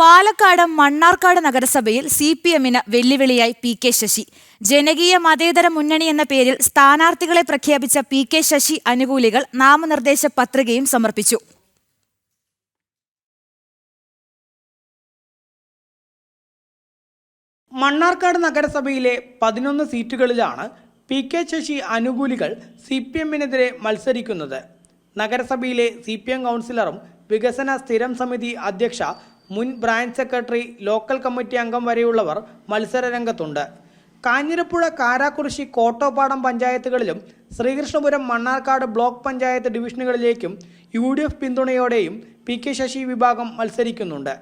പാലക്കാട് മണ്ണാർക്കാട് നഗരസഭയിൽ C P എമ്മിന് വെല്ലുവിളിയായി പി കെ ശശി. ജനകീയ മതേതര മുന്നണി എന്ന പേരിൽ സ്ഥാനാർത്ഥികളെ പ്രഖ്യാപിച്ച പി കെ ശശി അനുകൂലികൾ നാമനിർദ്ദേശ പത്രികയും സമർപ്പിച്ചു. മണ്ണാർക്കാട് നഗരസഭയിലെ പതിനൊന്ന് സീറ്റുകളിലാണ് പി കെ ശശി അനുകൂലികൾ സി പി എമ്മിനെതിരെ മത്സരിക്കുന്നത്. നഗരസഭയിലെ സി പി എം കൗൺസിലറും വികസന സ്ഥിരം സമിതി അധ്യക്ഷ മുൻ ബ്രാഞ്ച് സെക്രട്ടറി ലോക്കൽ കമ്മിറ്റി അംഗം വരെയുള്ളവർ മത്സര രംഗത്തുണ്ട്. കാഞ്ഞിരപ്പുഴ കാരാക്കുറിശി കോട്ടോപ്പാടം പഞ്ചായത്തുകളിലും ശ്രീകൃഷ്ണപുരം മണ്ണാർക്കാട് ബ്ലോക്ക് പഞ്ചായത്ത് ഡിവിഷനുകളിലേക്കും യു ഡി എഫ് പിന്തുണയോടെയും പി കെ ശശി വിഭാഗം മത്സരിക്കുന്നുണ്ട്.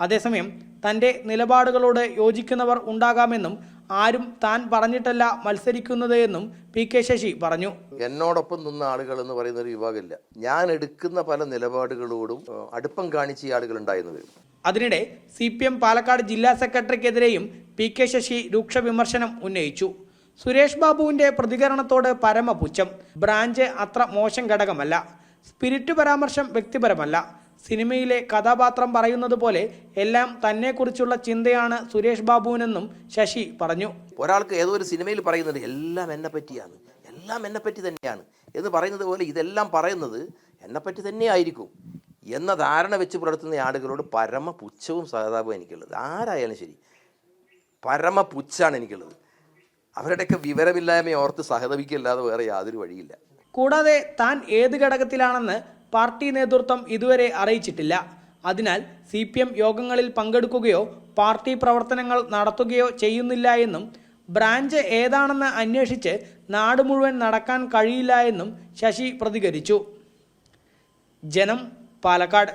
അതേസമയം തന്റെ നിലപാടുകളോട് യോജിക്കുന്നവർ ഉണ്ടാകാമെന്നും ആരും താൻ പറഞ്ഞിട്ടല്ല മത്സരിക്കുന്നത് എന്നും പി കെ ശശി പറഞ്ഞു. എന്നോടൊപ്പം നിന്ന ആളുകൾ എന്ന് പറയുന്ന ഒരു വിഭാഗമില്ല. ഞാൻ എടുക്കുന്ന പല നിലപാടുകളോടും അടുപ്പം കാണിച്ച ആളുകൾ ഉണ്ടായിരുന്നു അതിനിടെ സി പി എം പാലക്കാട് ജില്ലാ സെക്രട്ടറിക്കെതിരെയും പി കെ ശശി രൂക്ഷ വിമർശനം ഉന്നയിച്ചു. സുരേഷ് ബാബുവിന്റെ പ്രതികരണത്തോട് പരമപുച്ഛം. ബ്രാഞ്ച് അത്ര മോശം ഘടകമല്ല. സ്പിരിറ്റ് പരാമർശം വ്യക്തിപരമല്ല. സിനിമയിലെ കഥാപാത്രം പറയുന്നത് പോലെ എല്ലാം തന്നെക്കുറിച്ചുള്ള ചിന്തയാണ് സുരേഷ് ബാബുവിനെന്നും ശശി പറഞ്ഞു. ഒരാൾക്ക് ഏതോ ഒരു സിനിമയിൽ പറയുന്നത് എല്ലാം എന്നെ പറ്റിയാണ്. എല്ലാം എന്നെ പറ്റി തന്നെയാണ്. എന്ന് പറയുന്നത് പോലെ ഇതെല്ലാം പറയുന്നത് എന്നെ പറ്റി തന്നെ ആയിരിക്കും എന്ന ധാരണ വെച്ച് പുലർത്തുന്ന ആളുകളോട് പരമ പുച്ഛവും സഹതാപവും എനിക്കുള്ളത്. ആരായാലും ശരി പരമ പുച്ഛാണ് എനിക്കുള്ളത്. അവരുടെയൊക്കെ വിവരമില്ലായ്മ ഓർത്ത് സഹതപിക്കല്ലാതെ വേറെ യാതൊരു വഴിയില്ല. കൂടാതെ താൻ ഏത് ഘടകത്തിലാണെന്ന് പാർട്ടി നേതൃത്വം ഇതുവരെ അറിയിച്ചിട്ടില്ല. അതിനാൽ സി പി എം യോഗങ്ങളിൽ പങ്കെടുക്കുകയോ പാർട്ടി പ്രവർത്തനങ്ങൾ നടത്തുകയോ ചെയ്യുന്നില്ല എന്നും ബ്രാഞ്ച് ഏതാണെന്ന് അന്വേഷിച്ച് നാട് മുഴുവൻ നടക്കാൻ കഴിയില്ല എന്നും ശശി പ്രതികരിച്ചു. ജനം പാലക്കാട്